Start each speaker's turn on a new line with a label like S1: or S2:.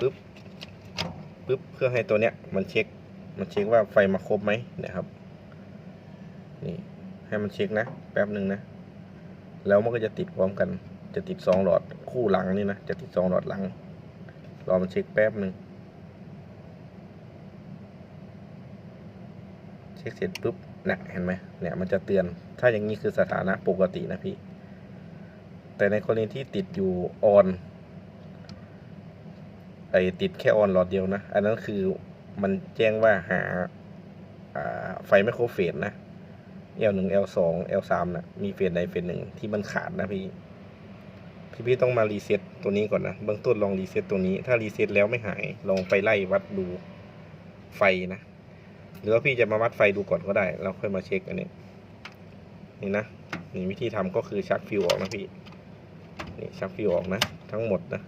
S1: ปุ๊บปุ๊บเพื่อให้ตัวเนี้ยมันเช็คมันเช็คว่าไฟมาครบไหมเนะครับนี่ให้มันเช็คนะ แป๊บหนึ่งนะ แล้วมันก็จะติดพร้อมกัน จะติดสองหลอดคู่หลังนี่นะจะติดสองหลอดหลังรอมันเช็คแป๊บหนึ่งเช็คเสร็จปุ๊บเนี่ยเห็นไหมเนี่ยมันจะเตือนถ้าอย่างนี้คือสถานะปกตินะพี่ แต่ในกรณีที่ติดอยู่ออน ไอติดแค่ออนหลอดเดียวนะ อันนั้นคือมันแจ้งว่าหาไฟไม่ครบเฟสนะ L หนึ่ง L สอง L สามนะมีเฟสใดเฟสหนึ่งที่มันขาดนะพี่ พี่พี่ต้องมารีเซ็ตตัวนี้ก่อนนะ เบื้องต้นลองรีเซ็ตตัวนี้ ถ้ารีเซ็ตแล้วไม่หาย ลองไปไล่วัดดูไฟนะ หรือว่าพี่จะมาวัดไฟดูก่อนก็ได้แล้วค่อยมาเช็คอันนี้ นี่นะ นี่วิธีทำก็คือชักฟิวออกนะพี่ นี่ชักฟิวออกนะ ทั้งหมดนะ